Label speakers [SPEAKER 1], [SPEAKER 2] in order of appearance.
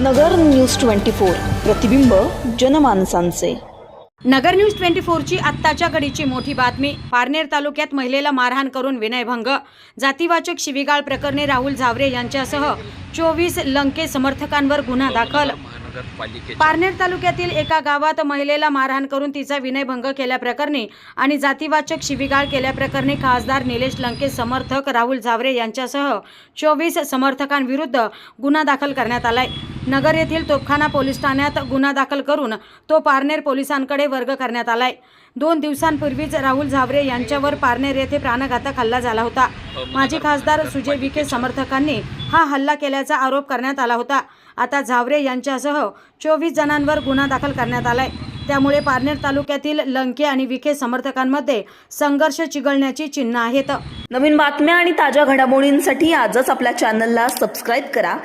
[SPEAKER 1] नगर news twenty four प्रतिबिंब जनमानसांचे.
[SPEAKER 2] नगर news twenty फोरची आत्ताच्या घडीची मोठी बातमी. पारनेर तालुक्यात महिलेला मारहाण करून विनयभंग. जातीवाचक शिवीगाळ प्रकरणी राहुल झावरे यांच्यासह चोवीस लंके समर्थकांवर गुन्हा दाखल. पारनेर तालुक्यातील एका गावात महिलेला मारहाण करून तिचा विनयभंग केल्याप्रकरणी आणि जातीवाचक शिवीगाळ केल्याप्रकरणी खासदार निलेश लंके समर्थक राहुल झावरे यांच्यासह चोवीस समर्थकांविरुद्ध गुन्हा दाखल करण्यात आलाय. नगर येथील तोपखाना पोलीस ठाण्यात गुन्हा दाखल करून तो पारनेर पोलिसांकडे वर्ग करण्यात आलाय. दोन दिवसांपूर्वीच राहुल झावरे यांच्यावर पारनेर येथे प्राणघातक हल्ला झाला होता. माजी खासदार सुजय विखे समर्थकांनी हा हल्ला केल्याचा आरोप करण्यात आला होता. आता झावरे यांच्यासह चोवीस जणांवर गुन्हा दाखल करण्यात आलाय. त्यामुळे पारनेर तालुक्यातील लंके आणि विखे समर्थकांमध्ये संघर्ष चिघळण्याची चिन्ह आहेत.
[SPEAKER 1] नवीन बातम्या आणि ताज्या घडामोडींसाठी आजच आपल्या चॅनलला सबस्क्राईब करा.